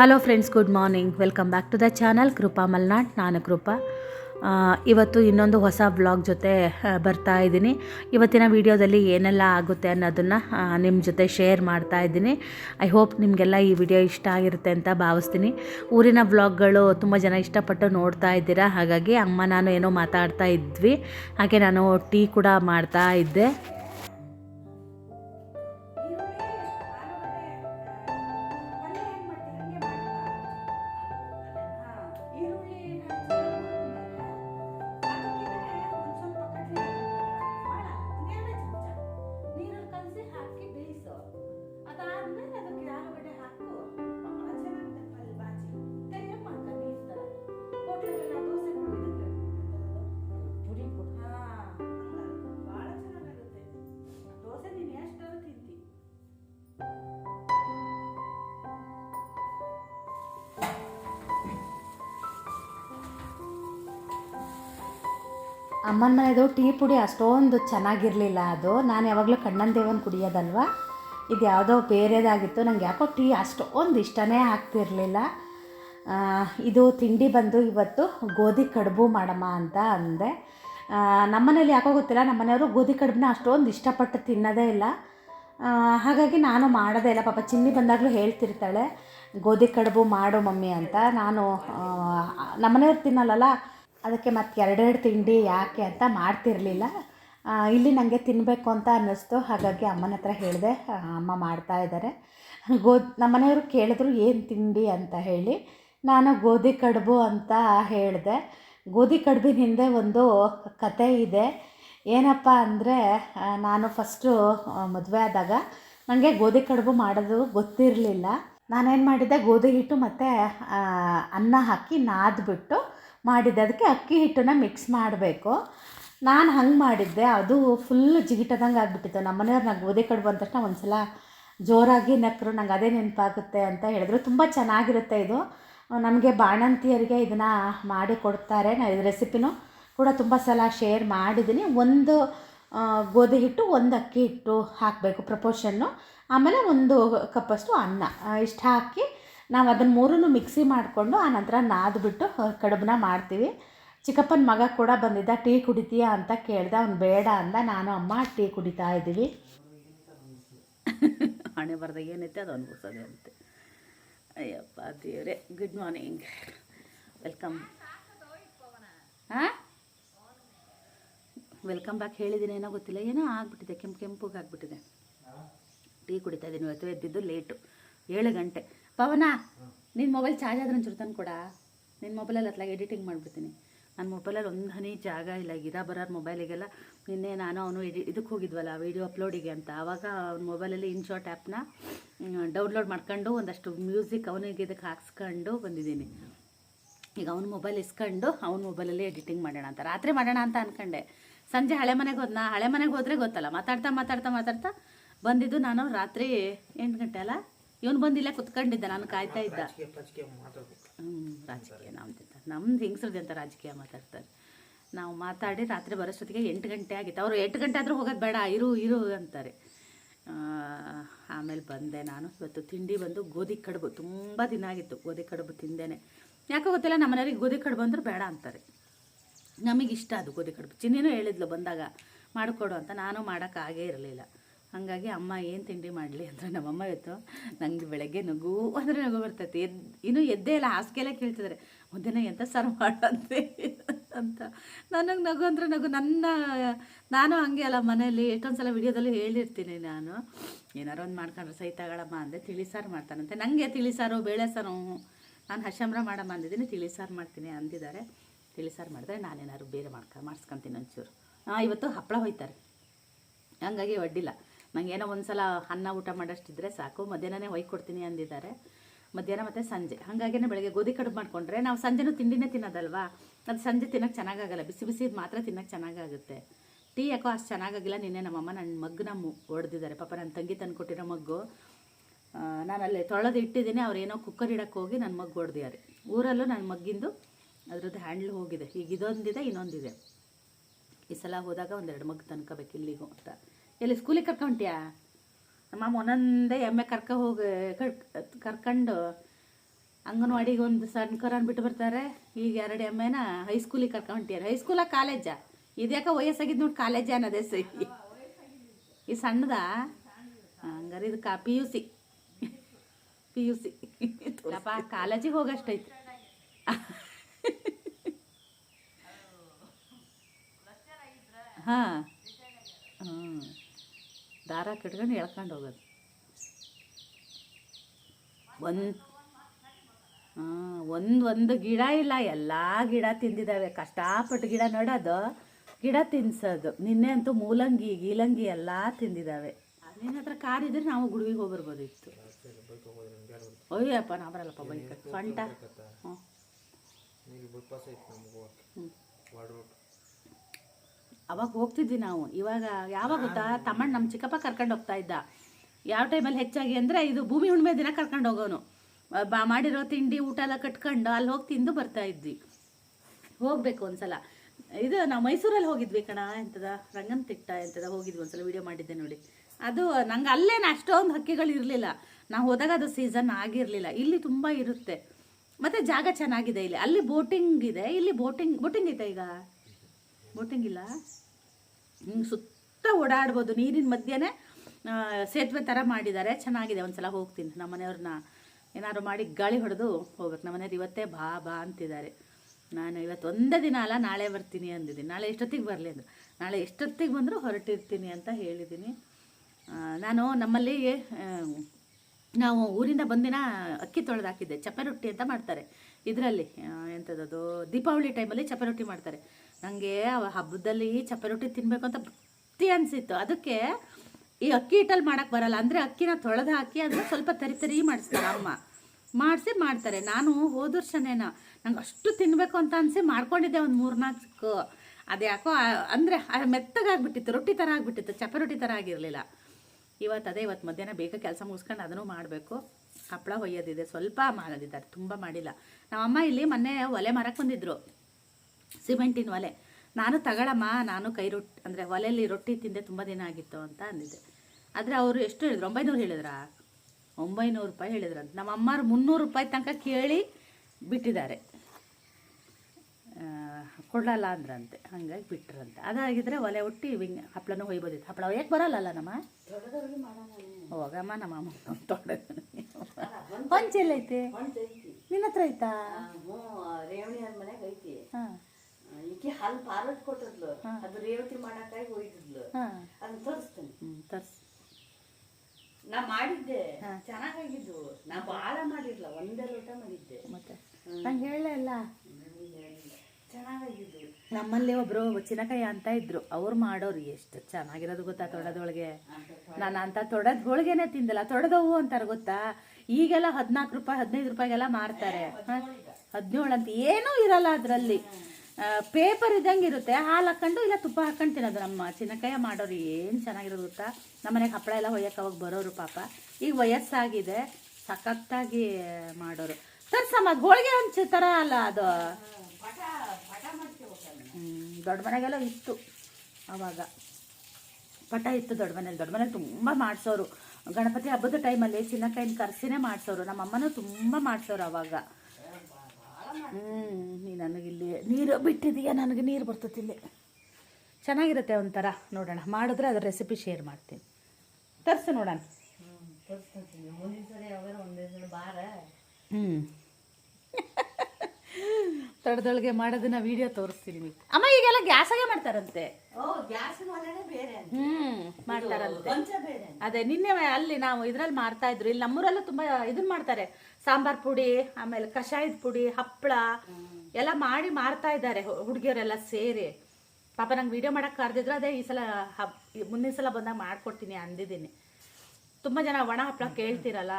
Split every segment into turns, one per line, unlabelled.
Hello friends good morning welcome back to the channel Krupa Malnad ನಾನು ಕೃಪಾ ಇವತ್ತು ಇನ್ನೊಂದು ಹೊಸ ಬ್ಲಾಗ್ ಜೊತೆ ಬರ್ತಾ ಇದ್ದೀನಿ. ಇವತ್ತಿನ ವಿಡಿಯೋದಲ್ಲಿ ಏನೆಲ್ಲ ಆಗುತ್ತೆ ಅನ್ನೋದನ್ನು ನಿಮ್ಮ ಜೊತೆ ಶೇರ್ ಮಾಡ್ತಾ ಇದ್ದೀನಿ. ಐ ಹೋಪ್ ನಿಮಗೆಲ್ಲ ಈ ವಿಡಿಯೋ ಇಷ್ಟ ಆಗಿರುತ್ತೆ ಅಂತ ಭಾವಿಸ್ತೀನಿ. ಊರಿನ ಬ್ಲಾಗ್ಗಳು ತುಂಬ ಜನ ಇಷ್ಟಪಟ್ಟು ನೋಡ್ತಾ ಇದ್ದೀರಾ? ಹಾಗಾಗಿ ಅಮ್ಮ, ನಾನು ಏನೋ ಮಾತಾಡ್ತಾ ಇದ್ವಿ. ಹಾಗೆ ನಾನು ಟೀ ಕೂಡ ಮಾಡ್ತಾ ಇದ್ದೆ. ಅಮ್ಮನ ಮನೆಯದು ಟೀ ಪುಡಿ ಅಷ್ಟೊಂದು ಚೆನ್ನಾಗಿರಲಿಲ್ಲ ಅದು. ನಾನು ಯಾವಾಗಲೂ ಕಣ್ಣನ್ ದೇವನ ಕುಡಿಯೋದಲ್ವ? ಇದು ಯಾವುದೋ ಬೇರೆದಾಗಿತ್ತು. ನಂಗೆ ಯಾಕೋ ಟೀ ಅಷ್ಟೊಂದು ಇಷ್ಟನೇ ಆಗ್ತಿರಲಿಲ್ಲ. ಇದು ತಿಂಡಿ ಬಂದು ಇವತ್ತು ಗೋಧಿ ಕಡುಬು ಮಾಡಮ್ಮ ಅಂತ ಅಂದೆ. ನಮ್ಮನೇಲಿ ಯಾಕೋ ಗೊತ್ತಿಲ್ಲ. ನಮ್ಮನೆಯವರು ಗೋಧಿ ಕಡುಬನ್ನ ಅಷ್ಟೊಂದು ಇಷ್ಟಪಟ್ಟು ತಿನ್ನೋದೇ ಇಲ್ಲ. ಹಾಗಾಗಿ ನಾನು ಮಾಡೋದೇ ಇಲ್ಲ. ಪಾಪ ಚಿನ್ನಿ ಬಂದಾಗಲೂ ಹೇಳ್ತಿರ್ತಾಳೆ, ಗೋಧಿ ಕಡುಬು ಮಾಡು ಮಮ್ಮಿ ಅಂತ. ನಾನು ನಮ್ಮನೆಯವ್ರು ತಿನ್ನಲ್ಲಲ್ಲ ಅದಕ್ಕೆ ಮತ್ತೆ ಎರಡೆರಡು ತಿಂಡಿ ಯಾಕೆ ಅಂತ ಮಾಡ್ತಿರಲಿಲ್ಲ. ಇಲ್ಲಿ ನನಗೆ ತಿನ್ನಬೇಕು ಅಂತ ಅನ್ನಿಸ್ತು. ಹಾಗಾಗಿ ಅಮ್ಮನ ಹತ್ರ ಹೇಳಿದೆ ಅಮ್ಮ ಮಾಡ್ತಾ ಇದ್ದಾರೆ ನಮ್ಮ ಮನೆಯವರು ಕೇಳಿದ್ರು, ಏನು ತಿಂಡಿ? ಅಂತ ಹೇಳಿ. ನಾನು ಗೋಧಿ ಕಡುಬು ಅಂತ ಹೇಳಿದೆ. ಗೋಧಿ ಕಡುಬಿನ ಹಿಂದೆ ಒಂದು ಕತೆ ಇದೆ. ಏನಪ್ಪ ಅಂದರೆ ನಾನು ಫಸ್ಟು ಮದುವೆ ಆದಾಗ ನನಗೆ ಗೋಧಿ ಕಡುಬು ಮಾಡೋದು ಗೊತ್ತಿರಲಿಲ್ಲ. ನಾನೇನು ಮಾಡಿದ್ದೆ, ಗೋಧಿ ಹಿಟ್ಟು ಮತ್ತು ಅನ್ನ ಹಾಕಿ ನಾದ್ಬಿಟ್ಟು ಮಾಡಿದ್ದೆ. ಅದಕ್ಕೆ ಅಕ್ಕಿ ಹಿಟ್ಟನ್ನು ಮಿಕ್ಸ್ ಮಾಡಬೇಕು. ನಾನು ಹಂಗೆ ಮಾಡಿದ್ದೆ. ಅದು ಫುಲ್ ಜಿಗಿಟದಂಗೆ ಆಗಿಬಿಟ್ಟಿತ್ತು. ನಮ್ಮ ಮನೆಯವ್ರು ನಂಗೆ ಗೋಧಿ ಕಡುಬು ಬಂದ ತಕ್ಷಣ ಒಂದು ಸಲ ಜೋರಾಗಿ ನಕ್ಕರು ನಂಗೆ ಅದೇ ನೆನಪಾಗುತ್ತೆ ಅಂತ ಹೇಳಿದ್ರು. ತುಂಬ ಚೆನ್ನಾಗಿರುತ್ತೆ ಇದು. ನಮಗೆ ಬಾಣಂತಿಯರಿಗೆ ಇದನ್ನು ಮಾಡಿ ಕೊಡ್ತಾರೆ. ನಾನು ಇದು ರೆಸಿಪಿನೂ ಕೂಡ ತುಂಬ ಸಲ ಶೇರ್ ಮಾಡಿದ್ದೀನಿ ಒಂದು ಗೋಧಿ ಹಿಟ್ಟು, ಒಂದು ಅಕ್ಕಿ ಹಿಟ್ಟು ಹಾಕಬೇಕು ಪ್ರಪೋರ್ಷನ್ನು ಆಮೇಲೆ ಒಂದು ಕಪ್ಪಷ್ಟು ಅನ್ನ. ಇಷ್ಟು ಹಾಕಿ ನಾವು ಅದನ್ನು ಮೂರನ್ನು ಮಿಕ್ಸಿ ಮಾಡಿಕೊಂಡು ಆನಂತರ ನಾದ್ಬಿಟ್ಟು ಕಡುಬನ್ನ ಮಾಡ್ತೀವಿ. ಚಿಕ್ಕಪ್ಪನ ಮಗ ಕೂಡ ಬಂದಿದ್ದ, ಟೀ ಕುಡಿತೀಯಾ? ಅಂತ ಕೇಳ್ದೆ. ಅವ್ನು, ಬೇಡ ಅಂದ. ನಾನು, ಅಮ್ಮ, ಟೀ ಕುಡಿತಾ ಇದ್ದೀವಿ
ಹಣೆ ಬರ್ದಾಗ ಏನೈತೆ? ಅದು ಅನ್ಭವಿಸೋದೆ ಅಂತೆ. ಅಯ್ಯಪ್ಪ ದೇವ್ರೆ ಗುಡ್ ಮಾರ್ನಿಂಗ್ ವೆಲ್ಕಮ್ ಹಾಂ ವೆಲ್ಕಮ್ ಬ್ಯಾಕ್ ಹೇಳಿದ್ದೀನಿ ಏನೋ ಗೊತ್ತಿಲ್ಲ. ಏನೋ ಆಗಿಬಿಟ್ಟಿದೆ. ಕೆಂಪು ಕೆಂಪುಗೆ ಆಗಿಬಿಟ್ಟಿದೆ ಟೀ ಕುಡಿತಾ ಇದ್ದೀನಿ ಇವತ್ತು ಎದ್ದಿದ್ದು ಲೇಟು ಏಳು ಗಂಟೆ. ಪವನ ನಿನ್ನ ಮೊಬೈಲ್ ಚಾರ್ಜ್ ಆದ್ರೆ ಒಂಚೂರು ತಂದು ಕೊಡ ನಿನ್ನ ಮೊಬೈಲಲ್ಲಿ ಅತ್ಲಾಗ ಎಡಿಟಿಂಗ್ ಮಾಡಿಬಿಡ್ತೀನಿ. ನನ್ನ ಮೊಬೈಲಲ್ಲಿ ಒಂದು ಹನಿ ಜಾಗ ಇಲ್ಲ ಗಿರ ಬರೋರು ಮೊಬೈಲಿಗೆಲ್ಲ ನಿನ್ನೆ ನಾನು ಅವನು ಎಡಿ ಇದಕ್ಕೆ ಹೋಗಿದ್ವಲ್ಲ ವೀಡಿಯೋ ಅಪ್ಲೋಡಿಗೆ ಅಂತ. ಆವಾಗ ಅವ್ನ ಮೊಬೈಲಲ್ಲಿ ಇನ್ಶಾಟ್ ಆ್ಯಪ್ನ ಡೌನ್ಲೋಡ್ ಮಾಡ್ಕೊಂಡು ಒಂದಷ್ಟು ಮ್ಯೂಸಿಕ್ ಅವನಿಗೆ ಇದಕ್ಕೆ ಹಾಕ್ಸ್ಕೊಂಡು ಬಂದಿದ್ದೀನಿ. ಈಗ ಅವ್ನ ಮೊಬೈಲ್ ಇಸ್ಕೊಂಡು ಅವ್ನ ಮೊಬೈಲಲ್ಲಿ ಎಡಿಟಿಂಗ್ ಮಾಡೋಣ ಅಂತ. ರಾತ್ರಿ ಮಾಡೋಣ ಅಂತ ಅನ್ಕೊಂಡೆ. ಸಂಜೆ ಹಳೆ ಮನೆಗೆ ಹೋದ್ನಾ? ಹಳೆ ಮನೆಗೆ ಹೋದರೆ ಗೊತ್ತಲ್ಲ. ಮಾತಾಡ್ತಾ ಮಾತಾಡ್ತಾ ಮಾತಾಡ್ತಾ ಬಂದಿದ್ದು ನಾನು ರಾತ್ರಿ ಎಂಟು ಗಂಟೆ ಅಲ್ಲ? ಇವನು ಬಂದಿಲ್ಲ ಕುತ್ಕೊಂಡಿದ್ದ ನಾನು ಕಾಯ್ತಾ ಇದ್ದ. ಹ್ಞೂ ರಾಜಕೀಯ ನಮ್ದಿದ್ದ. ನಮ್ದು ಹೆಂಗಸ್ರದ್ದು ಅಂತ ರಾಜಕೀಯ ಮಾತಾಡ್ತಾರೆ. ನಾವು ಮಾತಾಡಿ ರಾತ್ರಿ ಬರೋಷ್ಟೊತ್ತಿಗೆ ಎಂಟು ಗಂಟೆ ಆಗಿತ್ತು. ಅವರು ಎಂಟು ಗಂಟೆ ಆದರೂ ಹೋಗೋದು ಬೇಡ ಇರು ಇರು ಅಂತಾರೆ. ಆಮೇಲೆ ಬಂದೆ ನಾನು. ಇವತ್ತು ತಿಂಡಿ ಬಂದು ಗೋಧಿ ಕಡುಬು. ತುಂಬ ದಿನ ಆಗಿತ್ತು ಗೋಧಿ ಕಡುಬು ತಿಂದೇನೆ. ಯಾಕೋ ಗೊತ್ತಿಲ್ಲ ನಮ್ಮ ಮನೆಯವ್ರಿಗೆ ಗೋಧಿ ಕಡುಬು ಅಂದ್ರೆ ಬೇಡ ಅಂತಾರೆ. ನಮಗಿಷ್ಟ ಅದು ಗೋಧಿ ಕಡುಬು. ಚಿನ್ನಿನೂ ಹೇಳಿದ್ಲು ಬಂದಾಗ ಮಾಡಿಕೊಡು ಅಂತ. ನಾನು ಮಾಡೋಕ್ಕಾಗೇ ಇರಲಿಲ್ಲ. ಹಾಗಾಗಿ ಅಮ್ಮ ಏನು ತಿಂಡಿ ಮಾಡಲಿ ಅಂದರೆ ನಮ್ಮಮ್ಮ ಇವತ್ತು ನಂಗೆ ಬೆಳಗ್ಗೆ ನಗು ಅಂದರೆ ನಗು ಬರ್ತೈತಿ. ಎದ್ ಇನ್ನೂ ಎದ್ದೇ ಇಲ್ಲ ಹಾಸಿಗೆಲ್ಲ ಕೇಳ್ತಿದ್ದಾರೆ ಮುದ್ದೆನ ಎಂತ ಸರ್ ಮಾಡಂತೆ ಅಂತ. ನನಗೆ ನಗು ಅಂದರೆ ನಗು. ನನ್ನ, ನಾನು ಹಂಗೆ ಅಲ್ಲ ಮನೆಯಲ್ಲಿ. ಎಷ್ಟೊಂದು ಸಲ ವಿಡಿಯೋದಲ್ಲಿ ಹೇಳಿರ್ತೀನಿ ನಾನು. ಏನಾರು ಒಂದು ಮಾಡ್ಕೊಂಡ್ರೆ ಸೈ ತಗೊಳಮ್ಮ ಅಂದರೆ ತಿಳಿ ಸಾರು ಮಾಡ್ತಾನಂತೆ ನನಗೆ ತಿಳಿಸಾರು ಬೇಳೆ ಸಾರು ನಾನು ಹಶಮ್ರ ಮಾಡಮ್ಮ ಅಂದಿದ್ದೀನಿ. ತಿಳಿಸಾರು ಮಾಡ್ತೀನಿ ಅಂದಿದ್ದಾರೆ. ತಿಳಿಸಾರು ಮಾಡಿದ್ರೆ ನಾನೇನಾದ್ರು ಬೇರೆ ಮಾಡ್ಕ, ಮಾಡಿಸ್ಕೊತೀನಿ ಒಂಚೂರು. ಇವತ್ತು ಹಪ್ಪಳ ಹೋಯ್ತಾರೆ. ಹಂಗಾಗಿ ಒಡ್ಡಿಲ್ಲ. ನಂಗೆ ಏನೋ ಒಂದು ಸಲ ಅನ್ನ ಊಟ ಮಾಡೋಷ್ಟಿದ್ರೆ ಸಾಕು. ಮಧ್ಯಾಹ್ನನೇ ಕೊಡ್ತೀನಿ ಅಂದಿದ್ದಾರೆ. ಮಧ್ಯಾಹ್ನ ಮತ್ತು ಸಂಜೆ. ಹಾಗಾಗಿನೇ ಬೆಳಗ್ಗೆ ಗೋಧಿ ಕಡುಬು ಮಾಡಿಕೊಂಡ್ರೆ ನಾವು ಸಂಜೆನೂ ತಿಂಡಿನೇ ತಿನ್ನೋದಲ್ವಾ? ಅದು ಸಂಜೆ ತಿನ್ನೋಕ್ಕೆ ಚೆನ್ನಾಗಾಗಲ್ಲ. ಬಿಸಿ ಬಿಸಿ ಮಾತ್ರ ತಿನ್ನೋಕ್ಕೆ ಚೆನ್ನಾಗಾಗುತ್ತೆ. ಟೀ ಯಾಕೋ ಅಷ್ಟು ಚೆನ್ನಾಗಾಗಿಲ್ಲ. ನಿನ್ನೆ ನಮ್ಮಮ್ಮ ನನ್ನ ಮಗ್ಗನ ಹೊಡೆದಿದ್ದಾರೆ ಪಾಪ ನನ್ನ ತಂಗಿ ತಂದು ಕೊಟ್ಟಿರೋ ಮಗ್ಗು. ನಾನು ಅಲ್ಲಿ ತೊಳೆದು ಇಟ್ಟಿದ್ದೀನಿ. ಅವ್ರೇನೋ ಕುಕ್ಕರ್ ಇಡಕ್ಕೆ ಹೋಗಿ ನನ್ನ ಮಗ್ಗು ಹೊಡೆದಿದ್ದಾರೆ ಊರಲ್ಲೂ ನನ್ನ ಮಗ್ಗಿಂದು ಅದ್ರದ್ದು ಹ್ಯಾಂಡ್ಲ್ ಹೋಗಿದೆ. ಈಗ ಇದೊಂದಿದೆ, ಇನ್ನೊಂದಿದೆ. ಈ ಸಲ ಹೋದಾಗ ಒಂದೆರಡು ಮಗ್ ತನ್ಕೋಬೇಕು ಇಲ್ಲಿಗೂ ಅಂತ. ಎಲ್ಲಿ ಸ್ಕೂಲಿಗೆ ಕರ್ಕೊಂಡ್ಯಾ? ನಮ್ಮ ಮಾಮ ಒಂದೊಂದೇ ಎಮ್ಮೆ ಕರ್ಕ ಹೋಗಿ ಕರ್ಕೊಂಡು ಅಂಗನವಾಡಿಗೆ ಒಂದು ಸಣ್ಣ ಕರನ್ ಬಿಟ್ಟು ಬರ್ತಾರೆ. ಈಗ ಎರಡು ಎಮ್ಮೆನ ಹೈಸ್ಕೂಲಿಗೆ ಕರ್ಕೊಂಡ್ಯಾರ ಹೈಸ್ಕೂಲ ಕಾಲೇಜಾ? ಇದ್ಯಾಕ ವಯಸ್ಸಾಗಿದ್ದು ನೋಡಿ ಕಾಲೇಜ ಅನ್ನೋದೇ ಸರಿ. ಈ ಸಣ್ಣದ? ಹಂಗಾರೆ ಇದು ಕಾ, P U C. P U C. ಅಪ್ಪ ಕಾಲೇಜಿಗೆ ಹೋಗಷ್ಟೈತಿ. ಹಾಂ. ಹ್ಞೂ ದಾರ ಕಟ್ಕೊಂಡು ಎಳ್ಕೊಂಡು ಹೋಗೋದು. ಒಂದು ಒಂದು ಒಂದು ಗಿಡ ಇಲ್ಲ ಎಲ್ಲ ಗಿಡ ತಿಂದಿದ್ದಾವೆ ಕಷ್ಟಪಟ್ಟು ಗಿಡ ನೆಡೋದು ಗಿಡ ತಿನ್ಸೋದು. ನಿನ್ನೆ ಅಂತೂ ಮೂಲಂಗಿ ಗೀಲಂಗಿ ಎಲ್ಲ ತಿಂದಿದ್ದಾವೆ ನಿನ್ನ ಹತ್ರ ಕಾರ್ ಇದ್ರೆ ನಾವು ಗುಡುವಿಗೆ ಹೋಗಿರ್ಬೋದಿತ್ತು ಅಯ್ಯಪ್ಪ ನಾ ಬರಲ್ಲಪ್ಪ ಬೈಕ್ ಸೊಂಟ ಹ್ಞೂ ಅವಾಗ ಹೋಗ್ತಿದ್ವಿ ನಾವು. ಇವಾಗ ಯಾವಾಗ ಗೊತ್ತಾ? ತಮ್ಮಣ್ಣ ನಮ್ಮ ಚಿಕ್ಕಪ್ಪ ಕರ್ಕೊಂಡು ಹೋಗ್ತಾ ಇದ್ದ. ಯಾವ ಟೈಮಲ್ಲಿ ಹೆಚ್ಚಾಗಿ ಅಂದರೆ ಇದು ಭೂಮಿ ಹುಣ್ಣಿಮೆ ದಿನ ಕರ್ಕೊಂಡು ಹೋಗೋನು. ಬಾ ಮಾಡಿರೋ ತಿಂಡಿ ಊಟ ಎಲ್ಲ ಕಟ್ಕೊಂಡು ಅಲ್ಲಿ ಹೋಗಿ ತಿಂದು ಬರ್ತಾ ಇದ್ವಿ. ಹೋಗ್ಬೇಕು ಒಂದ್ಸಲ. ಇದು ನಾವು ಮೈಸೂರಲ್ಲಿ ಹೋಗಿದ್ವಿ ಕಣ ಎಂಥದ ರಂಗನ ತಿಟ್ಟ ಎಂತದ ಹೋಗಿದ್ವಿ ಒಂದ್ಸಲ ವಿಡಿಯೋ ಮಾಡಿದ್ದೆ ನೋಡಿ. ಅದು ನಂಗೆ ಅಲ್ಲೇನು ಅಷ್ಟೊಂದು ಹಕ್ಕಿಗಳು ಇರಲಿಲ್ಲ. ನಾವು ಹೋದಾಗ ಅದು ಸೀಸನ್ ಆಗಿರಲಿಲ್ಲ. ಇಲ್ಲಿ ತುಂಬ ಇರುತ್ತೆ. ಮತ್ತು ಜಾಗ ಚೆನ್ನಾಗಿದೆ ಇಲ್ಲಿ. ಅಲ್ಲಿ ಬೋಟಿಂಗ್ ಇದೆ. ಇಲ್ಲಿ ಬೋಟಿಂಗ್ ಬೋಟಿಂಗ್ ಐತೆ ಈಗ? ಬೋಟಿಂಗ್ ಇಲ್ಲ ಹಿಂಗೆ ಸುತ್ತ ಓಡಾಡ್ಬೋದು, ನೀರಿನ ಮಧ್ಯೆನೇ ಸೇತುವೆ ಥರ ಮಾಡಿದ್ದಾರೆ ಚೆನ್ನಾಗಿದೆ, ಒಂದ್ಸಲ ಹೋಗ್ತೀನಿ. ನಮ್ಮ ಮನೆಯವ್ರನ್ನ ಏನಾದ್ರು ಮಾಡಿ ಗಾಳಿ ಹೊಡೆದು ಹೋಗ್ಬೇಕು. ನಮ್ಮ ಮನೆಯವ್ರು ಇವತ್ತೇ ಬಾ ಬಾ ಅಂತಿದ್ದಾರೆ. ನಾನು ಇವತ್ತು ಒಂದೇ ದಿನ ಅಲ್ಲ, ನಾಳೆ ಬರ್ತೀನಿ ಅಂದಿದ್ದೀನಿ. ನಾಳೆ ಎಷ್ಟೊತ್ತಿಗೆ ಬರಲಿ ಅಂದರು? ನಾಳೆ ಎಷ್ಟೊತ್ತಿಗೆ ಬಂದರೂ ಹೊರಟಿರ್ತೀನಿ ಅಂತ ಹೇಳಿದ್ದೀನಿ. ನಾನು ನಮ್ಮಲ್ಲಿ ನಾವು ಊರಿಂದ ಬಂದಿನ ಅಕ್ಕಿ ತೊಳೆದು ಹಾಕಿದ್ದೆ. ಚಪ್ಪೆ ರೊಟ್ಟಿ ಅಂತ ಮಾಡ್ತಾರೆ. ಇದರಲ್ಲಿ ಎಂಥದ್ದು ದೀಪಾವಳಿ ಟೈಮಲ್ಲಿ ಚಪ್ಪೆ ರೊಟ್ಟಿ ಮಾಡ್ತಾರೆ. ನನಗೆ ಹಬ್ಬದಲ್ಲಿ ಚಪ್ಪೆ ರೊಟ್ಟಿ ತಿನ್ನಬೇಕು ಅಂತ ಭಕ್ತಿ ಅನಿಸಿತ್ತು. ಅದಕ್ಕೆ ಈ ಅಕ್ಕಿ ಹಿಟ್ಟಲ್ಲಿ ಮಾಡೋಕ್ಕೆ ಬರಲ್ಲ. ಅಂದರೆ ಅಕ್ಕಿನ ತೊಳೆದು ಹಾಕಿ ಅದನ್ನ ಸ್ವಲ್ಪ ತರಿ ತರಿ ಮಾಡಿಸ್ತಾರೆ ಅಮ್ಮ. ಮಾಡಿಸಿ ಮಾಡ್ತಾರೆ. ನಾನು ಹೋದ ವರ್ಷನೇನ ನಂಗೆ ಅಷ್ಟು ತಿನ್ನಬೇಕು ಅಂತ ಅನಿಸಿ ಮಾಡ್ಕೊಂಡಿದ್ದೆ ಒಂದು ಮೂರ್ನಾಲ್ಕು. ಅದು ಯಾಕೋ ಅಂದರೆ ಮೆತ್ತಗಾಗ್ಬಿಟ್ಟಿತ್ತು ರೊಟ್ಟಿ ಥರ ಆಗಿಬಿಟ್ಟಿತ್ತು. ಚಪ್ಪೆ ರೊಟ್ಟಿ ಥರ ಆಗಿರಲಿಲ್ಲ. ಇವತ್ತು ಅದೇ ಇವತ್ತು ಮಧ್ಯಾಹ್ನ ಬೇಗ ಕೆಲಸ ಮುಗಿಸ್ಕೊಂಡು ಅದನ್ನು ಮಾಡಬೇಕು. ಹಪ್ಪಳ ಒಯ್ಯೋದಿದೆ ಸ್ವಲ್ಪ ಮಾಡೋದಿದ್ದಾರೆ ತುಂಬ ಮಾಡಿಲ್ಲ. ನಮ್ಮಮ್ಮ ಇಲ್ಲಿ ಮೊನ್ನೆ ಒಲೆ ಮರಕ್ಕೆ ಬಂದಿದ್ರು. ಸಿಮೆಂಟಿನ ಒಲೆ. ನಾನು ತಗೊಳಮ್ಮ ನಾನು ಕೈ ರೊಟ್ಟಿ ಅಂದರೆ ಒಲೆಯಲ್ಲಿ ರೊಟ್ಟಿ ತಿಂದೆ ತುಂಬ ದಿನ ಆಗಿತ್ತು ಅಂತ ಅಂದಿದ್ದೆ. ಆದರೆ ಅವರು ಎಷ್ಟು ಹೇಳಿದ್ರು? ಒಂಬೈನೂರು ಹೇಳಿದ್ರ? ಒಂಬೈನೂರು ರೂಪಾಯಿ ಹೇಳಿದ್ರಂತ ನಮ್ಮ ಅಮ್ಮರು ಮುನ್ನೂರು ರೂಪಾಯಿ ತನಕ ಕೇಳಿ ಬಿಟ್ಟಿದ್ದಾರೆ. ಕೊಡಲ್ಲ ಅಂದ್ರಂತೆ. ಹಂಗಾಗಿ ಬಿಟ್ರಂತೆ. ಅದಾಗಿದ್ರೆ ಒಲೆ ಒಟ್ಟಿ ವಿಂಗ್ ಹಪ್ಪಳನೂ ಹೊಯ್ಬೋದಿತ್ತು ಹಪ್ಪಳ ಒಯ್ಯಕ್ಕೆ ಬರಲ್ಲಲ್ಲ ನಮ್ಮ? ಹೋಗಮ್ಮ ನಮ್ಮ ಅಮ್ಮ ತೊಡ. ಹೊಂಚೆಲ್ಲ ಐತೆ? ನಿನ್ನ ಹತ್ರ ಐತಿ. ಹಾಂ.
ಈಕೆ ಹಾಲು ಪಾರಟ್ ಕೊಟ್ಟದ್ಲು. ಅದು ರೇವತಿ ಮಾಡಕ್ಕಾಗಿ ಒಯ್ದಿದ್ಲು. ಅದನ್ನ ತೋರಿಸ್ತೇನೆ.
ತರ್ಸ್.
ನಾ ಮಾಡಿದ್ದೆ. ಚೆನ್ನಾಗಾಗಿದ್ದು ನಾ ಬಾಳ ಮಾಡಿರ್ಲ ಒಂದೇ ಲೋಟ ಮಾಡಿದ್ದೆ.
ಮತ್ತೆ? ನಂಗೆ ಹೇಳಲೇ ಇಲ್ಲ.
ಚೆನ್ನಾಗಾಗಿದ್ದು
ನಮ್ಮಲ್ಲಿ ಒಬ್ರು ಚಿನ್ನಕಾಯಿ ಅಂತ ಇದ್ರು. ಅವ್ರು ಮಾಡೋರು ಎಷ್ಟು ಚೆನ್ನಾಗಿರೋದು ಗೊತ್ತಾ ತೊಡದೊಳಗೆ? ನಾನು ಅಂತ ತೊಡದ ಹೋಳಿಗೆನೆ ತಿಂದಿಲ್ಲ. ತೊಡದವು ಅಂತಾರೆ ಗೊತ್ತಾ? ಈಗೆಲ್ಲ ಹದಿನಾಲ್ಕು ರೂಪಾಯಿ ಹದಿನೈದು ರೂಪಾಯಿಗೆಲ್ಲ ಮಾರ್ತಾರೆ. ಹದಿನೇಳು ಅಂತ. ಏನೂ ಇರಲ್ಲ ಅದರಲ್ಲಿ. ಪೇಪರ್ ಇದ್ದಂಗೆ ಇರುತ್ತೆ. ಹಾಲು ಹಾಕೊಂಡು ಇಲ್ಲ ತುಪ್ಪ ಹಾಕೊಂಡು ತಿನ್ನೋದು ನಮ್ಮ ಚಿನ್ನಕಾಯ ಮಾಡೋರು ಏನು ಚೆನ್ನಾಗಿರೋದು ಗೊತ್ತಾ? ನಮ್ಮ ಮನೆಗೆ ಹಪ್ಪಳ ಎಲ್ಲ ಹೊಯ್ಯಕ್ಕೆ ಅವಾಗ ಬರೋರು ಪಾಪ. ಈಗ ವಯಸ್ಸಾಗಿದೆ, ಸಖತ್ತಾಗಿ ಮಾಡೋರು. ತರ್ಸಮ್ಮ ಗೋಳಿಗೆ ಹಂಚು ಥರ ಅಲ್ಲ ಅದು. ದೊಡ್ಡ ಮನೆಗೆಲ್ಲ ಇತ್ತು ಆವಾಗ ಪಟ ಇತ್ತು ದೊಡ್ಡ ಮನೇಲಿ. ದೊಡ್ಡ ಮನೇಲಿ ತುಂಬ ಮಾಡಿಸೋರು. ಗಣಪತಿ ಹಬ್ಬದ ಟೈಮಲ್ಲಿ ಚಿನ್ನಕಾಯಿನ ಕರ್ಸಿನೇ ಮಾಡಿಸೋರು. ನಮ್ಮ ಅಮ್ಮನೂ ತುಂಬ ಮಾಡಿಸೋರು ಅವಾಗ. ಹ್ಞೂ ನೀ ನನಗಿಲ್ಲಿ ನೀರು ಬಿಟ್ಟಿದೀಯ ನನಗೆ ನೀರು ಬರ್ತತಿಲ್ಲಿ ಚೆನ್ನಾಗಿರುತ್ತೆ ಒಂಥರ ನೋಡೋಣ. ಮಾಡಿದ್ರೆ ಅದ್ರ ರೆಸಿಪಿ ಶೇರ್ ಮಾಡ್ತೀನಿ. ತರಿಸು ನೋಡೋಣ.
ಹ್ಮ್
ಹ್ಞೂ ತಡದೊಳಗೆ ಮಾಡೋದನ್ನ ವಿಡಿಯೋ ತೋರಿಸ್ತೀನಿ ನಿಮಗೆ. ಅಮ್ಮ ಈಗೆಲ್ಲ ಗ್ಯಾಸಾಗೆ ಮಾಡ್ತಾರಂತೆ. ಹ್ಞೂ ಮಾಡ್ತಾರಂತೆ. ಅದೇ ನಿನ್ನೆ ಅಲ್ಲಿ ನಾವು ಇದ್ರಲ್ಲಿ ಮಾಡ್ತಾ ಇದ್ರು. ಇಲ್ಲಿ ನಮ್ಮೂರಲ್ಲೂ ತುಂಬಾ ಇದನ್ನ ಮಾಡ್ತಾರೆ. ಸಾಂಬಾರ್ ಪುಡಿ, ಆಮೇಲೆ ಕಷಾಯದ ಪುಡಿ, ಹಪ್ಪಳ ಎಲ್ಲ ಮಾಡಿ ಮಾರ್ತಾ ಇದ್ದಾರೆ ಹುಡುಗಿಯರೆಲ್ಲ ಸೇರಿ. ಪಾಪ ನಂಗೆ ವಿಡಿಯೋ ಮಾಡಕ್ ಕರೆದಿದ್ರು, ಅದೇ ಈ ಸಲ ಹಬ್ ಮುಂದಿನ ಸಲ ಬಂದಾಗ ಮಾಡ್ಕೊಡ್ತೀನಿ ಅಂದಿದ್ದೀನಿ. ತುಂಬಾ ಜನ ಒಣ ಹಪ್ಪಳ ಕೇಳ್ತಿರಲ್ಲ,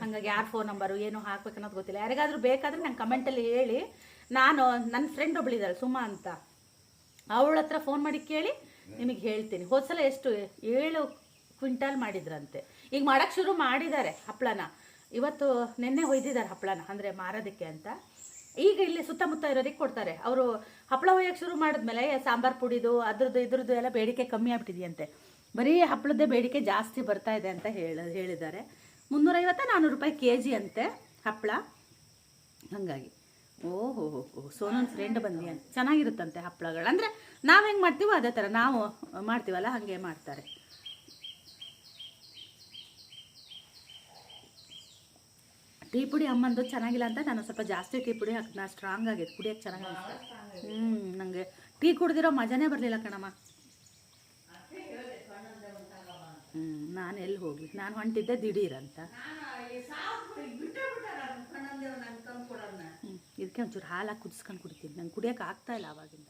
ಹಂಗಾಗಿ ಯಾರು ಫೋನ್ ನಂಬರು ಏನು ಹಾಕ್ಬೇಕು ಅನ್ನೋದು ಗೊತ್ತಿಲ್ಲ. ಯಾರಿಗಾದ್ರೂ ಬೇಕಾದ್ರೆ ನಂಗೆ ಕಮೆಂಟಲ್ಲಿ ಹೇಳಿ. ನಾನು ನನ್ನ ಫ್ರೆಂಡ್ ಒಬ್ಳಿದ್ದಾಳೆ ಸುಮಾ ಅಂತ. ಅವಳ ಹತ್ರ ಫೋನ್ ಮಾಡಿ ಕೇಳಿ ನಿಮಗೆ ಹೇಳ್ತೀನಿ. ಹೋದ್ಸಲ ಎಷ್ಟು ಏಳು ಕ್ವಿಂಟಾಲ್ ಮಾಡಿದ್ರಂತೆ. ಈಗ ಮಾಡಕ್ಕೆ ಶುರು ಮಾಡಿದ್ದಾರೆ ಹಪ್ಪಳನ. ಇವತ್ತು ನಿನ್ನೆ ಒಯ್ದಿದ್ದಾರೆ ಹಪ್ಪಳನ, ಅಂದರೆ ಮಾರೋದಕ್ಕೆ ಅಂತ. ಈಗ ಇಲ್ಲಿ ಸುತ್ತಮುತ್ತ ಇರೋದಕ್ಕೆ ಕೊಡ್ತಾರೆ. ಅವರು ಹಪ್ಪಳ ಒಯ್ಯೋಕ್ಕೆ ಶುರು ಮಾಡಿದ್ಮೇಲೆ ಸಾಂಬಾರ್ ಪುಡಿದು ಅದ್ರದ್ದು ಇದ್ರದ್ದು ಎಲ್ಲ ಬೇಡಿಕೆ ಕಮ್ಮಿ ಆಗ್ಬಿಟ್ಟಿದೆಯಂತೆ. ಬರೀ ಹಪ್ಪಳದ್ದೇ ಬೇಡಿಕೆ ಜಾಸ್ತಿ ಬರ್ತಾ ಇದೆ ಅಂತ ಹೇಳ, ಹೇಳಿದ್ದಾರೆ. ಮುನ್ನೂರೈವತ್ತ ನಾನ್ನೂರು ರೂಪಾಯಿ ಕೆ ಜಿ ಅಂತೆ ಹಪ್ಪಳ. ಹಾಗಾಗಿ. ಓಹೋ, ಹೋ ಹೋ, ಸೋನನ್ ಫ್ರೆಂಡ್ ಬಂದಿ ಅಂತ ಚೆನ್ನಾಗಿರುತ್ತಂತೆ ಹಪ್ಪಳಗಳು. ಅಂದರೆ ನಾವು ಹೆಂಗೆ ಮಾಡ್ತೀವೋ ಅದೇ ಥರ ನಾವು ಮಾಡ್ತೀವಲ್ಲ, ಹಾಗೆ ಮಾಡ್ತಾರೆ. ಟೀ ಪುಡಿ ಅಮ್ಮಂದು ಚೆನ್ನಾಗಿಲ್ಲ ಅಂತ ನಾನು ಸ್ವಲ್ಪ ಜಾಸ್ತಿ ಟೀ ಪುಡಿ ಹಾಕಿ ನಾ ಸ್ಟ್ರಾಂಗ್ ಆಗಿದೆ. ಕುಡಿಯೋಕೆ ಚೆನ್ನಾಗಿ ಹ್ಞೂ ನನಗೆ ಟೀ ಕುಡ್ದಿರೋ ಮಜಾನೇ ಬರಲಿಲ್ಲ ಕಣಮ್ಮ. ಹ್ಞೂ ನಾನು ಎಲ್ಲಿ ಹೋಗಲಿ? ನಾನು ಹೊಂಟಿದ್ದೆ ದಿಢೀರಂತ ಹ್ಞೂ ಇದಕ್ಕೆ ಒಂಚೂರು ಹಾಲು ಹಾಕಿ ಕುದಿಸ್ಕೊಂಡು ಕುಡಿತೀನಿ. ನಂಗೆ ಕುಡಿಯೋಕೆ ಆಗ್ತಾ ಇಲ್ಲ ಆವಾಗಿಂದ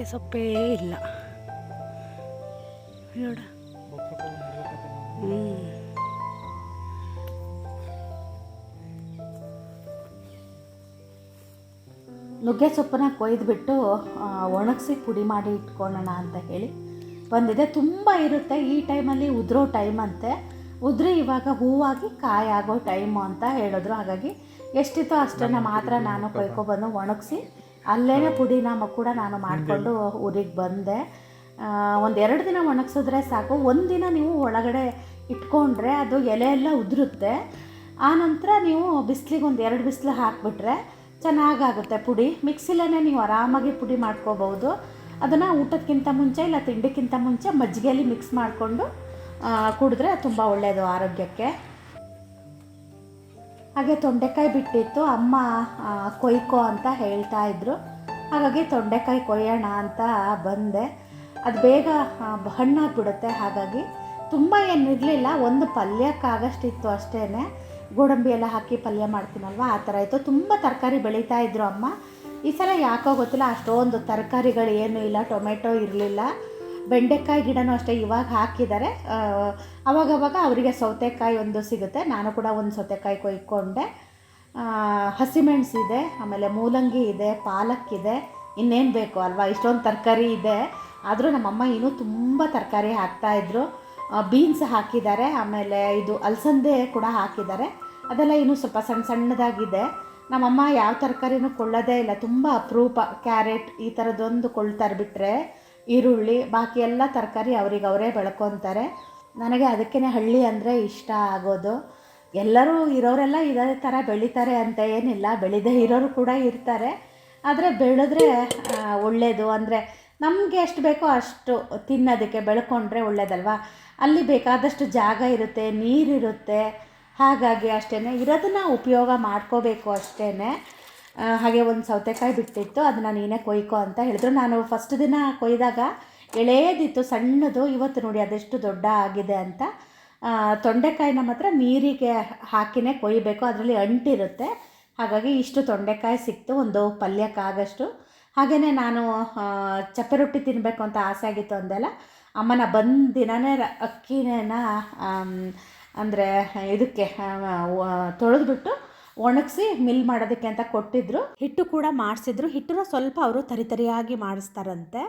ನುಗ್ಗೆ ಸೊಪ್ಪೇ ಇಲ್ಲ. ನೋಡ.
ನುಗ್ಗೆ ಸೊಪ್ಪನ್ನ ಕೊಯ್ದುಬಿಟ್ಟು ಒಣಗಿಸಿ ಪುಡಿ ಮಾಡಿ ಇಟ್ಕೊಳ್ಳೋಣ ಅಂತ ಹೇಳಿ ಬಂದಿದೆ. ತುಂಬ ಇರುತ್ತೆ. ಈ ಟೈಮಲ್ಲಿ ಉದುರೋ ಟೈಮ್ ಅಂತೆ. ಉದುರಿ ಇವಾಗ ಹೂವಾಗಿ ಕಾಯಾಗೋ ಟೈಮು ಅಂತ ಹೇಳಿದ್ರು. ಹಾಗಾಗಿ ಎಷ್ಟಿತ್ತು ಅಷ್ಟನ್ನು ಮಾತ್ರ ನಾನು ಕೊಯ್ಕೊಬಂದು ಒಣಗಿಸಿ ಅಲ್ಲೇ ಪುಡಿನ ಮ- ಕೂಡ ನಾನು ಮಾಡಿಕೊಂಡು ಊರಿಗೆ ಬಂದೆ. ಒಂದೆರಡು ಎರಡು ದಿನ ಒಣಗಿಸಿದ್ರೆ ಸಾಕು. ಒಂದಿನ ನೀವು ಒಳಗಡೆ ಇಟ್ಕೊಂಡ್ರೆ ಅದು ಎಲೆ ಎಲ್ಲ ಉದುರುತ್ತೆ. ಆನಂತರ ನೀವು ಬಿಸಿಲಿಗೆ ಒಂದು ಎರಡು ಬಿಸಿಲು ಹಾಕಿಬಿಟ್ರೆ ಚೆನ್ನಾಗಾಗುತ್ತೆ ಪುಡಿ. ಮಿಕ್ಸಿಲೇ ನೀವು ಆರಾಮಾಗಿ ಪುಡಿ ಮಾಡ್ಕೋಬೋದು. ಅದನ್ನು ಊಟಕ್ಕಿಂತ ಮುಂಚೆ ಇಲ್ಲ ತಿಂಡಿಕ್ಕಿಂತ ಮುಂಚೆ ಮಜ್ಜಿಗೆಯಲ್ಲಿ ಮಿಕ್ಸ್ ಮಾಡಿಕೊಂಡು ಕುಡಿದ್ರೆ ತುಂಬ ಒಳ್ಳೆಯದು ಆರೋಗ್ಯಕ್ಕೆ. ಹಾಗೆ ತೊಂಡೆಕಾಯಿ ಬಿಟ್ಟಿತ್ತು, ಅಮ್ಮ ಕೊಯ್ಕೋ ಅಂತ ಹೇಳ್ತಾ ಇದ್ರು. ಹಾಗಾಗಿ ತೊಂಡೆಕಾಯಿ ಕೊಯ್ಯೋಣ ಅಂತ ಬಂದೆ. ಅದು ಬೇಗ ಹಣ್ಣಾಗ್ಬಿಡುತ್ತೆ. ಹಾಗಾಗಿ ತುಂಬ ಏನು ಇರಲಿಲ್ಲ, ಒಂದು ಪಲ್ಯಕ್ಕಾಗಷ್ಟಿತ್ತು ಅಷ್ಟೇ ಗೋಡಂಬಿ ಎಲ್ಲ ಹಾಕಿ ಪಲ್ಯ ಮಾಡ್ತೀನಲ್ವ? ಆ ಥರ ಇತ್ತು. ತುಂಬ ತರಕಾರಿ ಬೆಳೀತಾ ಇದ್ರು ಅಮ್ಮ. ಈ ಸಲ ಯಾಕೋ ಗೊತ್ತಿಲ್ಲ, ಅಷ್ಟೊಂದು ತರಕಾರಿಗಳು ಏನೂ ಇಲ್ಲ, ಟೊಮೆಟೊ ಇರಲಿಲ್ಲ. ಬೆಂಡೆಕಾಯಿ ಗಿಡನೂ ಅಷ್ಟೇ ಇವಾಗ ಹಾಕಿದ್ದಾರೆ. ಅವಾಗವಾಗ ಅವರಿಗೆ ಸೌತೆಕಾಯಿ ಒಂದು ಸಿಗುತ್ತೆ. ನಾನು ಕೂಡ ಒಂದು ಸೌತೆಕಾಯಿ ಕೊಯ್ಕೊಂಡೆ ಹಸಿಮೆಣ್ಸು ಹಸಿಮೆಣಸು ಇದೆ, ಆಮೇಲೆ ಮೂಲಂಗಿ ಇದೆ, ಪಾಲಕ್ ಇದೆ. ಇನ್ನೇನು ಬೇಕು ಅಲ್ವಾ? ಇಷ್ಟೊಂದು ತರಕಾರಿ ಇದೆ. ಆದರೂ ನಮ್ಮಮ್ಮ ಇನ್ನೂ ತುಂಬ ತರಕಾರಿ ಹಾಕ್ತಾಯಿದ್ರು ಬೀನ್ಸ್ ಹಾಕಿದ್ದಾರೆ, ಆಮೇಲೆ ಇದು ಅಲಸಂದೆ ಕೂಡ ಹಾಕಿದ್ದಾರೆ. ಅದೆಲ್ಲ ಇನ್ನೂ ಸ್ವಲ್ಪ ಸಣ್ಣ ಸಣ್ಣದಾಗಿದೆ. ನಮ್ಮಮ್ಮ ಯಾವ ತರಕಾರಿನೂ ಕೊಳ್ಳೋದೇ ಇಲ್ಲ. ತುಂಬ ಅಪರೂಪ. ಕ್ಯಾರೆಟ್ ಈ ಥರದ್ದೊಂದು ಕೊಳ್ತಾರೆ ಬಿಟ್ಟರೆ ಈರುಳ್ಳಿ, ಬಾಕಿ ಎಲ್ಲ ತರಕಾರಿ ಅವ್ರಿಗೆ ಅವರೇ ಬೆಳ್ಕೊತಾರೆ. ನನಗೆ ಅದಕ್ಕೇ ಹಳ್ಳಿ ಅಂದರೆ ಇಷ್ಟ ಆಗೋದು. ಎಲ್ಲರೂ ಇರೋರೆಲ್ಲ ಇದೇ ಥರ ಬೆಳೀತಾರೆ ಅಂತ ಏನಿಲ್ಲ. ಬೆಳೆದೇ ಇರೋರು ಕೂಡ ಇರ್ತಾರೆ. ಆದರೆ ಬೆಳೆದ್ರೆ ಒಳ್ಳೆಯದು ಅಂದರೆ ನಮಗೆ ಎಷ್ಟು ಬೇಕೋ ಅಷ್ಟು ತಿನ್ನೋದಕ್ಕೆ ಬೆಳ್ಕೊಂಡ್ರೆ ಒಳ್ಳೇದಲ್ವಾ? ಅಲ್ಲಿ ಬೇಕಾದಷ್ಟು ಜಾಗ ಇರುತ್ತೆ, ನೀರಿರುತ್ತೆ. ಹಾಗಾಗಿ ಅಷ್ಟೇ ಇರೋದನ್ನು ಉಪಯೋಗ ಮಾಡ್ಕೋಬೇಕು ಅಷ್ಟೇ ಹಾಗೆ ಒಂದು ಸೌತೆಕಾಯಿ ಬಿಟ್ಟಿತ್ತು, ಅದನ್ನ ನೀನೇ ಕೊಯ್ಕೊ ಅಂತ ಹೇಳಿದ್ರು. ನಾನು ಫಸ್ಟ್ ದಿನ ಕೊಯ್ದಾಗ ಎಳೆಯದಿತ್ತು, ಸಣ್ಣದು, ಇವತ್ತು ನೋಡಿ ಅದೆಷ್ಟು ದೊಡ್ಡ ಆಗಿದೆ ಅಂತ. ತೊಂಡೆಕಾಯಿನ ಮಾತ್ರ ನೀರಿಗೆ ಹಾಕಿನೇ ಕೊಯ್ಬೇಕು, ಅದರಲ್ಲಿ ಅಂಟಿರುತ್ತೆ. ಹಾಗಾಗಿ ಇಷ್ಟು ತೊಂಡೆಕಾಯಿ ಸಿಕ್ತು, ಒಂದು ಪಲ್ಯಕ್ಕಾಗಷ್ಟು. ಹಾಗೆಯೇ ನಾನು ಚಪ್ಪೆ ರೊಟ್ಟಿ ತಿನ್ನಬೇಕು ಅಂತ ಆಸೆ ಆಗಿತ್ತು ಅಂದೆಲ್ಲ. ಅಮ್ಮನ ಬಂದ ರ- ಅಕ್ಕಿನ ಅಂದರೆ ಇದಕ್ಕೆ ತೊಳೆದ್ಬಿಟ್ಟು ಒಣಗಿಸಿ ಮಿಲ್ ಮಾಡೋದಕ್ಕೆ ಅಂತ ಕೊಟ್ಟಿದ್ರು. ಹಿಟ್ಟು ಕೂಡ ಮಾಡಿಸಿದ್ರು. ಹಿಟ್ಟನ್ನ ಸ್ವಲ್ಪ ಅವರು ತರಿತರಿಯಾಗಿ ಮಾಡಿಸ್ತಾರಂತೆ.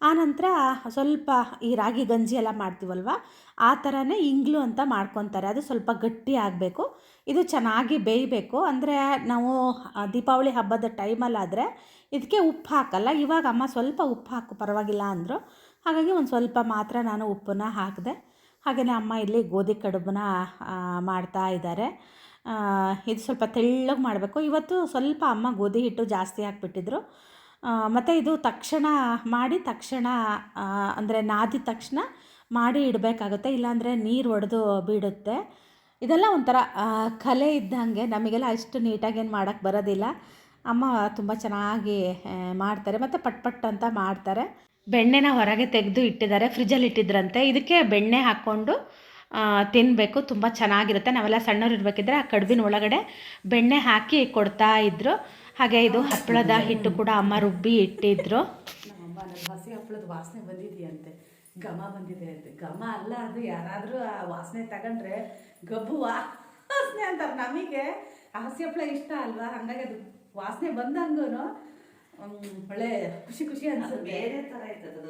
ಆನಂತರ ಸ್ವಲ್ಪ ಈ ರಾಗಿ ಗಂಜಿ ಎಲ್ಲ ಮಾಡ್ತೀವಲ್ವ? ಆ ಥರನೇ ಇಂಗ್ಲು ಅಂತ ಮಾಡ್ಕೊತಾರೆ. ಅದು ಸ್ವಲ್ಪ ಗಟ್ಟಿ ಆಗಬೇಕು. ಇದು ಚೆನ್ನಾಗಿ ಬೇಯಬೇಕು. ಅಂದರೆ ನಾವು ದೀಪಾವಳಿ ಹಬ್ಬದ ಟೈಮಲ್ಲಾದರೆ ಇದಕ್ಕೆ ಉಪ್ಪು ಹಾಕಲ್ಲ. ಇವಾಗ ಅಮ್ಮ ಸ್ವಲ್ಪ ಉಪ್ಪು ಹಾಕು, ಪರವಾಗಿಲ್ಲ ಅಂದರು. ಹಾಗಾಗಿ ಒಂದು ಸ್ವಲ್ಪ ಮಾತ್ರ ನಾನು ಉಪ್ಪನ್ನ ಹಾಕಿದೆ. ಹಾಗೆಯೇ ಅಮ್ಮ ಇಲ್ಲಿ ಗೋಧಿ ಕಡುಬನ್ನ ಮಾಡ್ತಾ ಇದ್ದಾರೆ. ಇದು ಸ್ವಲ್ಪ ತೆಳ್ಳಗೆ ಮಾಡಬೇಕು. ಇವತ್ತು ಸ್ವಲ್ಪ ಅಮ್ಮ ಗೋಧಿ ಹಿಟ್ಟು ಜಾಸ್ತಿ ಹಾಕ್ಬಿಟ್ಟಿದ್ರು. ಮತ್ತು ಇದು ತಕ್ಷಣ ಮಾಡಿ ತಕ್ಷಣ ಅಂದರೆ ನಾದಿದ ತಕ್ಷಣ ಮಾಡಿ ಇಡಬೇಕಾಗುತ್ತೆ. ಇಲ್ಲಾಂದರೆ ನೀರು ಒಡೆದು ಬಿಡುತ್ತೆ ಇದೆಲ್ಲ ಒಂಥರ ಕಲೆ ಇದ್ದಂಗೆ ನಮಗೆಲ್ಲ ಅಷ್ಟು ನೀಟಾಗಿ ಏನು ಮಾಡೋಕ್ಕೆ ಬರೋದಿಲ್ಲ. ಅಮ್ಮ ತುಂಬ ಚೆನ್ನಾಗಿ ಮಾಡ್ತಾರೆ. ಮತ್ತು ಪಟ್ ಪಟ್ ಅಂತ ಮಾಡ್ತಾರೆ. ಬೆಣ್ಣೆನ ಹೊರಗೆ ತೆಗೆದು ಇಟ್ಟಿದ್ದಾರೆ. ಫ್ರಿಜ್ಜಲ್ಲಿ ಇಟ್ಟಿದ್ರಂತೆ. ಇದಕ್ಕೆ ಬೆಣ್ಣೆ ಹಾಕ್ಕೊಂಡು ತಿನ್ನಬೇಕು ತುಂಬ ಚೆನ್ನಾಗಿರುತ್ತೆ. ನಾವೆಲ್ಲ ಸಣ್ಣವ್ರು ಇರಬೇಕಿದ್ರೆ ಆ ಕಡುಬಿನ ಒಳಗಡೆ ಬೆಣ್ಣೆ ಹಾಕಿ ಕೊಡ್ತಾ ಇದ್ರು. ಹಾಗೆ ಇದು ಹಪ್ಪಳದ ಹಿಟ್ಟು ಕೂಡ ಅಮ್ಮ ರುಬ್ಬಿ ಇಟ್ಟಿದ್ರು.
ಹಸಿ ಹಪ್ಪಳದ ವಾಸನೆ ಬಂದಿದೆಯಂತೆ. ಘಮ ಬಂದಿದೆ ಅಂತೆ. ಘಮ ಅಲ್ಲ ಅದು ಯಾರಾದರೂ ಆ ವಾಸನೆ ತಗೊಂಡ್ರೆ ಗಬ್ಬು ವಾಸನೆ ಅಂತಾರೆ. ನಮಗೆ ಆ ಹಸಿ ಹಪ್ಪಳ ಇಷ್ಟ ಅಲ್ವಾ? ಹಂಗಾಗಿ ಅದು ವಾಸನೆ ಬಂದಂಗೂ ಒಳ್ಳೆ ಖುಷಿ ಖುಷಿ ಅನ್ಸುತ್ತೆ.
ಬೇರೆ ತರ ಇರ್ತದ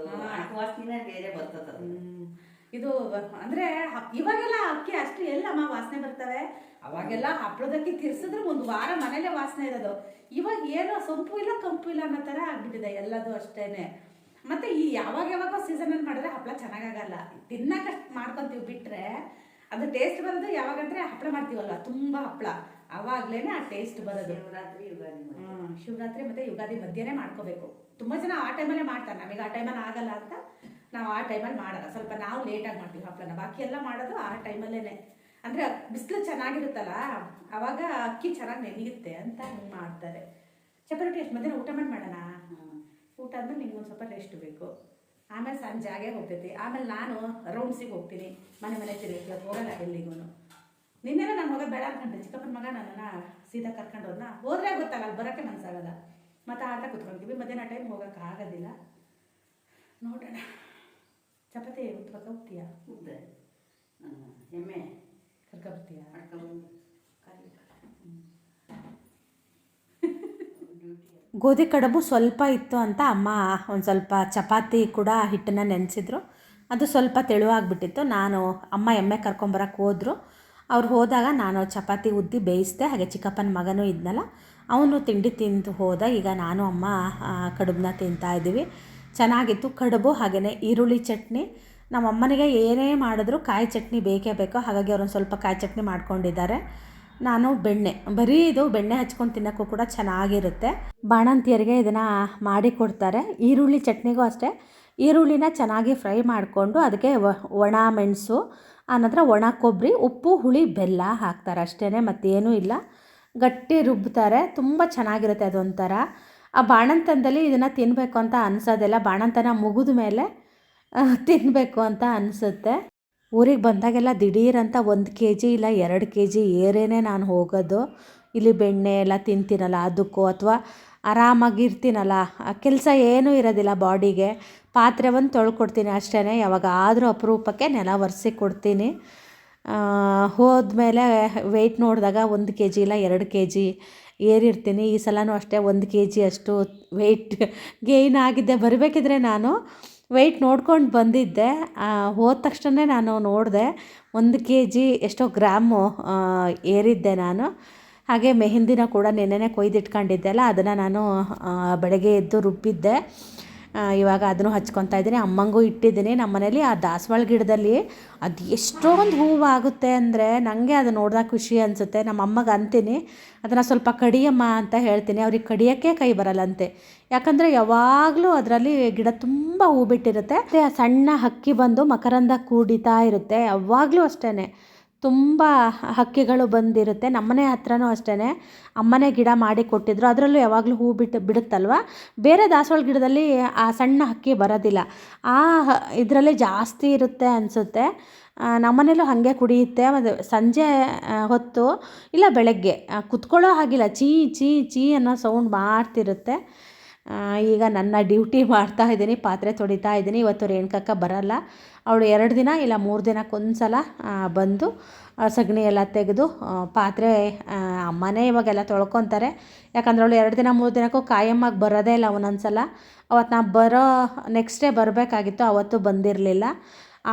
ವಾಸನೆ ಬೇರೆ ಬರ್ತದ
ಹ್ಮ್. ಇದು ಅಂದ್ರೆ ಇವಾಗೆಲ್ಲ ಅಕ್ಕಿ ಅಷ್ಟು ಎಲ್ಲಮ್ಮ ವಾಸನೆ ಬರ್ತವೆ. ಅವಾಗೆಲ್ಲ ಹಪ್ಪಳದಕ್ಕಿ ತಿರ್ಸಿದ್ರೆ ಒಂದು ವಾರ ಮನೇಲೆ ವಾಸನೆ ಇರೋದು. ಇವಾಗ ಏನೋ ಸೊಂಪು ಇಲ್ಲ ಕಂಪು ಇಲ್ಲ ಅನ್ನೋ ಥರ ಆಗ್ಬಿಟ್ಟಿದೆ ಎಲ್ಲದು ಅಷ್ಟೇನೆ. ಮತ್ತೆ ಈ ಯಾವಾಗ ಯಾವಾಗ ಸೀಸನಲ್ಲಿ ಮಾಡಿದ್ರೆ ಹಪ್ಪಳ ಚೆನ್ನಾಗಾಗಲ್ಲ. ತಿನ್ನಕ್ಕೆ ಅಷ್ಟು ಮಾಡ್ಕೊಂತೀವಿ ಬಿಟ್ರೆ ಅದು ಟೇಸ್ಟ್ ಬರೋದು ಯಾವಾಗಂದ್ರೆ ಹಪ್ಪಳ ಮಾಡ್ತೀವಲ್ಲ ತುಂಬಾ ಹಪ್ಪಳ ಅವಾಗ್ಲೇನೆ ಆ ಟೇಸ್ಟ್ ಬರೋದು.
ಶಿವರಾತ್ರಿ ಯುಗಾದಿ
ಶಿವರಾತ್ರಿ ಮತ್ತೆ ಯುಗಾದಿ ಮಧ್ಯನೇ ಮಾಡ್ಕೋಬೇಕು. ತುಂಬಾ ಜನ ಆ ಟೈಮಲ್ಲೇ ಮಾಡ್ತಾರೆ. ನಮಗೆ ಆ ಟೈಮಲ್ಲಿ ಆಗಲ್ಲ ಅಂತ. ನಾವು ಆ ಟೈಮಲ್ಲಿ ಮಾಡೋಲ್ಲ. ಸ್ವಲ್ಪ ನಾವು ಲೇಟಾಗಿ ಮಾಡ್ತೀವಿ ಹಪ್ಪಳನ ಬಾಕಿ ಎಲ್ಲ ಮಾಡೋದು ಆ ಟೈಮಲ್ಲೇನೆ ಅಂದರೆ ಬಿಸಿಲು ಚೆನ್ನಾಗಿರುತ್ತಲ್ಲ ಆವಾಗ ಅಕ್ಕಿ ಚೆನ್ನಾಗಿ ನೆನೆಯುತ್ತೆ ಅಂತ ಹಿಂಗೆ ಮಾಡ್ತಾರೆ. ಚಪಾತಿ ಎಷ್ಟು ಮಧ್ಯಾಹ್ನ ಊಟ ಮಾಡಿ ಮಾಡೋಣ? ಊಟ ಆದ್ಮೇಲೆ ನಿಮ್ಗೆ ಒಂದು ಸ್ವಲ್ಪ ರೆಸ್ಟ್ ಬೇಕು. ಆಮೇಲೆ ಸಂಜೆಗೆ ಹೋಗ್ತೈತಿ. ಆಮೇಲೆ ನಾನು ರೌಂಡ್ಸಿಗೆ ಹೋಗ್ತೀನಿ. ಮನೆ ಮನೆ ತಿರುಗಿ ಹೋಗಲ್ಲ ಎಲ್ಲಿಗೂ ನಿನ್ನೆಲ್ಲ ನನ್ನ ಮಗ ಬೇಡ ಅನ್ಕೊಂಡೆ ಚಿಕ್ಕಪ್ಪನ ಮಗ ನನ್ನನ್ನು ಸೀದಾ ಕರ್ಕೊಂಡು ಹೋದ್ನ. ಹೋದ್ರೆ ಗೊತ್ತಲ್ಲ ಅಲ್ಲಿ ಬರೋಕ್ಕೆ ಮನಸ್ಸಾಗಲ್ಲ ಮತ್ತೆ ಆಟ ಕುತ್ಕೊಂತೀವಿ. ಮಧ್ಯಾಹ್ನ ಟೈಮ್ ಹೋಗೋಕ್ಕಾಗೋದಿಲ್ಲ ನೋಡೋಣ. ಚಪಾತಿ ಉತ್ಪಕ್ಕ.
ಹ್ಮ್. ಎಮ್ಮೆ
ಕರ್ಕೊಬರ್ತೀಯಾ.
ಗೋಧಿ ಕಡುಬು ಸ್ವಲ್ಪ ಇತ್ತು ಅಂತ ಅಮ್ಮ ಒಂದು ಸ್ವಲ್ಪ ಚಪಾತಿ ಕೂಡ ಹಿಟ್ಟನ್ನು ನೆನೆಸಿದ್ರು. ಅದು ಸ್ವಲ್ಪ ತೆಳುವಾಗಿಬಿಟ್ಟಿತ್ತು. ನಾನು ಅಮ್ಮ ಎಮ್ಮೆ ಕರ್ಕೊಂಬರಕ್ಕೆ ಹೋದರು. ಅವ್ರು ಹೋದಾಗ ನಾನು ಚಪಾತಿ ಉದ್ದಿ ಬೇಯಿಸಿದೆ ಹಾಗೆ ಚಿಕ್ಕಪ್ಪನ ಮಗನೂ ಇದ್ನಲ್ಲ ಅವನು ತಿಂಡಿ ತಿಂದು ಹೋದ. ಈಗ ನಾನು ಅಮ್ಮ ಕಡುಬನ್ನ ತಿಂತಾ ಇದ್ದೀವಿ. ಚೆನ್ನಾಗಿತ್ತು, ಕಡುಬು ಹಾಗೆಯೇ ಈರುಳ್ಳಿ ಚಟ್ನಿ. ನಮ್ಮ ಅಮ್ಮನಿಗೆ ಏನೇ ಮಾಡಿದ್ರು ಕಾಯಿ ಚಟ್ನಿ ಬೇಕೇ ಬೇಕೋ ಹಾಗಾಗಿ ಅವ್ರೊಂದು ಸ್ವಲ್ಪ ಕಾಯಿ ಚಟ್ನಿ ಮಾಡ್ಕೊಂಡಿದ್ದಾರೆ. ನಾನು ಬೆಣ್ಣೆ, ಬರೀ ಇದು ಬೆಣ್ಣೆ ಹಚ್ಕೊಂಡು ತಿನ್ನೋಕ್ಕೂ ಕೂಡ ಚೆನ್ನಾಗಿರುತ್ತೆ. ಬಾಣಂತಿಯರಿಗೆ ಇದನ್ನು ಮಾಡಿ ಕೊಡ್ತಾರೆ. ಈರುಳ್ಳಿ ಚಟ್ನಿಗೂ ಅಷ್ಟೇ. ಈರುಳ್ಳಿನ ಚೆನ್ನಾಗಿ ಫ್ರೈ ಮಾಡಿಕೊಂಡು ಅದಕ್ಕೆ ಒಣ ಮೆಣಸು, ಆನಂತರ ಒಣ ಕೊಬ್ಬರಿ, ಉಪ್ಪು, ಹುಳಿ, ಬೆಲ್ಲ ಹಾಕ್ತಾರೆ. ಅಷ್ಟೇ ಮತ್ತೇನೂ ಇಲ್ಲ. ಗಟ್ಟಿ ರುಬ್ತಾರೆ. ತುಂಬ ಚೆನ್ನಾಗಿರುತ್ತೆ ಅದೊಂಥರ. ಆ ಬಾಣಂತನದಲ್ಲಿ ಇದನ್ನು ತಿನ್ನಬೇಕು ಅಂತ ಅನಿಸೋದಿಲ್ಲ. ಬಾಣಂತನ ಮುಗಿದ ಮೇಲೆ ತಿನ್ನಬೇಕು ಅಂತ ಅನಿಸುತ್ತೆ. ಊರಿಗೆ ಬಂದಾಗೆಲ್ಲ ದಿಢೀರಂತ ಒಂದು ಕೆ ಜಿ ಇಲ್ಲ ಎರಡು ಕೆ ಜಿ ಏರೇನೆ ನಾನು ಹೋಗೋದು. ಇಲ್ಲಿ ಬೆಣ್ಣೆ ಎಲ್ಲ ತಿಂತೀನಲ್ಲ, ಅದಕ್ಕೂ ಅಥವಾ ಆರಾಮಾಗಿರ್ತೀನಲ್ಲ. ಕೆಲಸ ಏನೂ ಇರೋದಿಲ್ಲ ಬಾಡಿಗೆ. ಪಾತ್ರೆ ಒಂದು ತೊಳ್ಕೊಡ್ತೀನಿ ಅಷ್ಟೇ ಯಾವಾಗ ಆದರೂ ಅಪರೂಪಕ್ಕೆ ನೆಲ ಒರೆಸಿ ಕೊಡ್ತೀನಿ. ಹೋದ್ಮೇಲೆ ವೆಯ್ಟ್ ನೋಡಿದಾಗ ಒಂದು ಕೆ ಜಿ ಇಲ್ಲ ಎರಡು ಕೆ ಜಿ ಏರಿರ್ತೀನಿ, ಈ ಸಲನೂ ಅಷ್ಟೇ ಒಂದು ಕೆ ಜಿ ಅಷ್ಟು ವೆಯ್ಟ್ ಗೇಯ್ನ್ ಆಗಿದ್ದೆ ಬರಬೇಕಿದ್ರೆ ನಾನು ವೆಯ್ಟ್ ನೋಡ್ಕೊಂಡು ಬಂದಿದ್ದೆ. ಹೋದ ತಕ್ಷಣ ನಾನು ನೋಡಿದೆ, ಒಂದು ಕೆ ಜಿ ಎಷ್ಟೋ ಗ್ರಾಮು ಏರಿದ್ದೆ ನಾನು. ಹಾಗೆ ಮೆಹಂದಿನ ಕೂಡ ನೆನ್ನೆನೇ ಕೊಯ್ದಿಟ್ಕೊಂಡಿದ್ದೆ ಅಲ್ಲ, ಅದನ್ನು ನಾನು ಬೆಳಗ್ಗೆ ಎದ್ದು ರುಬ್ಬಿದ್ದೆ. ಇವಾಗ ಅದನ್ನು ಹಚ್ಕೊತಾ ಇದ್ದೀನಿ. ಅಮ್ಮಂಗೂ ಇಟ್ಟಿದ್ದೀನಿ. ನಮ್ಮ ಮನೇಲಿ ಆ ದಾಸವಾಳ ಗಿಡದಲ್ಲಿ ಅದು ಎಷ್ಟೊಂದು ಹೂವು ಆಗುತ್ತೆ ಅಂದರೆ ನನಗೆ ಅದು ನೋಡಿದಾಗ ಖುಷಿ ಅನಿಸುತ್ತೆ. ನಮ್ಮ ಅಮ್ಮಗೆ ಅಂತೀನಿ. ಅದನ್ನು ಸ್ವಲ್ಪ ಕಡಿಯಮ್ಮ ಅಂತ ಹೇಳ್ತೀನಿ. ಅವ್ರಿಗೆ ಕಡಿಯೋಕ್ಕೆ ಕೈ ಬರಲ್ಲಂತೆ. ಯಾಕಂದರೆ ಯಾವಾಗಲೂ ಅದರಲ್ಲಿ ಗಿಡ ತುಂಬ ಹೂ ಬಿಟ್ಟಿರುತ್ತೆ. ಆ ಸಣ್ಣ ಹಕ್ಕಿ ಬಂದು ಮಕರಂದ ಕೂಡಿತಾ ಇರುತ್ತೆ. ಯಾವಾಗಲೂ ಅಷ್ಟೇ ತುಂಬ ಹಕ್ಕಿಗಳು ಬಂದಿರುತ್ತೆ. ನಮ್ಮನೆ ಹತ್ರನೂ ಅಷ್ಟೇ ಅಮ್ಮನೇ ಗಿಡ ಮಾಡಿ ಕೊಟ್ಟಿದ್ರು. ಅದರಲ್ಲೂ ಯಾವಾಗಲೂ ಹೂ ಬಿಟ್ಟು ಬಿಡುತ್ತಲ್ವ? ಬೇರೆ ದಾಸವಾಳ ಗಿಡದಲ್ಲಿ ಆ ಸಣ್ಣ ಹಕ್ಕಿ ಬರೋದಿಲ್ಲ. ಆ ಇದರಲ್ಲಿ ಜಾಸ್ತಿ ಇರುತ್ತೆ ಅನಿಸುತ್ತೆ. ನಮ್ಮನೇಲೂ ಹಾಗೆ ಕುಡಿಯುತ್ತೆ. ಮತ್ತು ಸಂಜೆ ಹೊತ್ತು ಇಲ್ಲ ಬೆಳಗ್ಗೆ. ಕುತ್ಕೊಳ್ಳೋ ಹಾಗಿಲ್ಲ. ಚೀ ಚೀ ಚೀ ಅನ್ನೋ ಸೌಂಡ್ ಮಾಡ್ತಿರುತ್ತೆ. ಈಗ ನನ್ನ ಡ್ಯೂಟಿ ಮಾಡ್ತಾ ಇದ್ದೀನಿ. ಪಾತ್ರೆ ತೊಳಿತಾ ಇದ್ದೀನಿ. ಇವತ್ತು ರೇಣುಕಕ್ಕ ಬರಲ್ಲ. ಅವಳು ಎರಡು ದಿನ ಇಲ್ಲ ಮೂರು ದಿನಕ್ಕೊಂದ್ಸಲ ಸಲ ಬಂದು ಸಗಣಿ ಎಲ್ಲ ತೆಗೆದು ಪಾತ್ರೆ ಅಮ್ಮನೇ ಇವಾಗೆಲ್ಲ ತೊಳ್ಕೊತಾರೆ. ಯಾಕಂದ್ರೆ ಅವಳು ಎರಡು ದಿನ ಮೂರು ದಿನಕ್ಕೂ ಕಾಯಮ್ಮಾಗಿ ಬರೋದೇ ಇಲ್ಲ ಒಂದೊಂದ್ಸಲ ಅವತ್ತು ನಾ ಬರೋ ನೆಕ್ಸ್ಟ್ ಡೇ ಬರಬೇಕಾಗಿತ್ತು, ಅವತ್ತು ಬಂದಿರಲಿಲ್ಲ.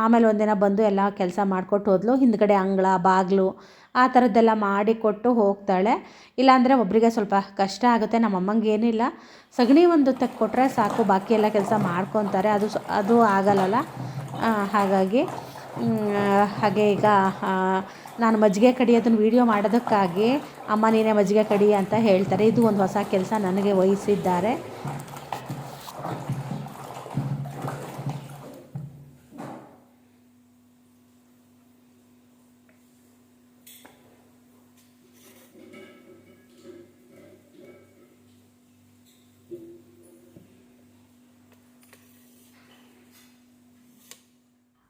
ಆಮೇಲೆ ಒಂದಿನ ಬಂದು ಎಲ್ಲ ಕೆಲಸ ಮಾಡಿಕೊಟ್ಟು ಹೋದ್ಲು. ಹಿಂದ್ಗಡೆ ಅಂಗಳ, ಬಾಗಿಲು ಆ ಥರದ್ದೆಲ್ಲ ಮಾಡಿಕೊಟ್ಟು ಹೋಗ್ತಾಳೆ. ಇಲ್ಲಾಂದರೆ ಒಬ್ಬರಿಗೆ ಸ್ವಲ್ಪ ಕಷ್ಟ ಆಗುತ್ತೆ, ನಮ್ಮ ಅಮ್ಮಂಗೆ ಏನಿಲ್ಲ. ಸಗಣಿ ಒಂದು ತೆಕ್ಕೊಟ್ರೆ ಸಾಕು, ಬಾಕಿ ಎಲ್ಲ ಕೆಲಸ ಮಾಡ್ಕೊತಾರೆ. ಅದು ಅದು ಆಗಲ್ಲಲ್ಲ? ಹಾಗಾಗಿ ಹಾಗೆ ಈಗ ನಾನು ಮಜ್ಜಿಗೆ ಕಡಿಯೋದನ್ನ ವೀಡಿಯೋ ಮಾಡೋದಕ್ಕಾಗಿ ಅಮ್ಮ ನೀನೇ ಮಜ್ಜಿಗೆ ಕಡಿ ಅಂತ ಹೇಳ್ತಾರೆ. ಇದು ಒಂದು ಹೊಸ ಕೆಲಸ ನನಗೆ ವಹಿಸಿದ್ದಾರೆ.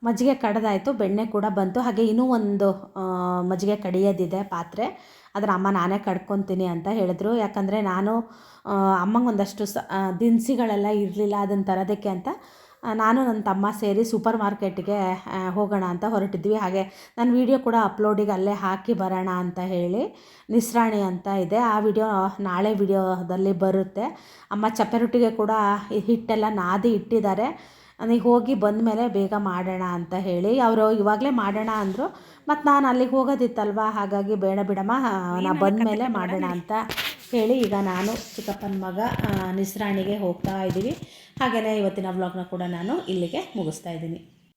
ಮಜ್ಜಿಗೆ ಕಡ್ದಾಯಿತು, ಬೆಣ್ಣೆ ಕೂಡ ಬಂತು. ಹಾಗೆ ಇನ್ನೂ ಒಂದು ಮಜ್ಜಿಗೆ ಕಡಿಯೋದಿದೆ ಪಾತ್ರೆ. ಅದರ ಅಮ್ಮ ನಾನೇ ಕಡ್ಕೊತೀನಿ ಅಂತ ಹೇಳಿದ್ರು. ಯಾಕಂದರೆ ನಾನು ಅಮ್ಮಂಗೆ ಒಂದಷ್ಟು ಸ ದಿನಸಿಗಳೆಲ್ಲ ಇರಲಿಲ್ಲ ಅದನ್ನು ತರೋದಕ್ಕೆ ಅಂತ. ನಾನು ನನ್ನ ತಮ್ಮ ಸೇರಿ ಸೂಪರ್ ಮಾರ್ಕೆಟ್ಗೆ ಹೋಗೋಣ ಅಂತ ಹೊರಟಿದ್ವಿ. ಹಾಗೆ ನನ್ನ ವಿಡಿಯೋ ಕೂಡ ಅಪ್ಲೋಡಿಗೆ ಅಲ್ಲೇ ಹಾಕಿ ಬರೋಣ ಅಂತ ಹೇಳಿ ನಿಸ್ರಾಣಿ ಅಂತ ಇದೆ. ಆ ವಿಡಿಯೋ ನಾಳೆ ವಿಡಿಯೋದಲ್ಲಿ ಬರುತ್ತೆ. ಅಮ್ಮ ಚಪ್ಪೆ ರೊಟ್ಟಿಗೆ ಕೂಡ ಹಿಟ್ಟೆಲ್ಲ ನಾದಿ ಇಟ್ಟಿದ್ದಾರೆ. ನೀವು ಹೋಗಿ ಬಂದ ಮೇಲೆ ಬೇಗ ಮಾಡೋಣ ಅಂತ ಹೇಳಿ ಅವರು ಇವಾಗಲೇ ಮಾಡೋಣ ಅಂದರು. ಮತ್ತು ನಾನು ಅಲ್ಲಿಗೆ ಹೋಗೋದಿತ್ತಲ್ವ? ಹಾಗಾಗಿ ಬೇಡ ಬಿಡಮ್ಮ ನಾನು ಬಂದ ಮೇಲೆ ಮಾಡೋಣ ಅಂತ ಹೇಳಿ ಈಗ ನಾನು ಚಿಕ್ಕಪ್ಪನ ಮಗ ನಿಸ್ರಾಣಿಗೆ ಹೋಗ್ತಾ ಇದ್ದೀವಿ. ಹಾಗೆಯೇ ಇವತ್ತಿನ ವ್ಲಾಗ್ನ ಕೂಡ ನಾನು ಇಲ್ಲಿಗೆ ಮುಗಿಸ್ತಾ ಇದ್ದೀನಿ.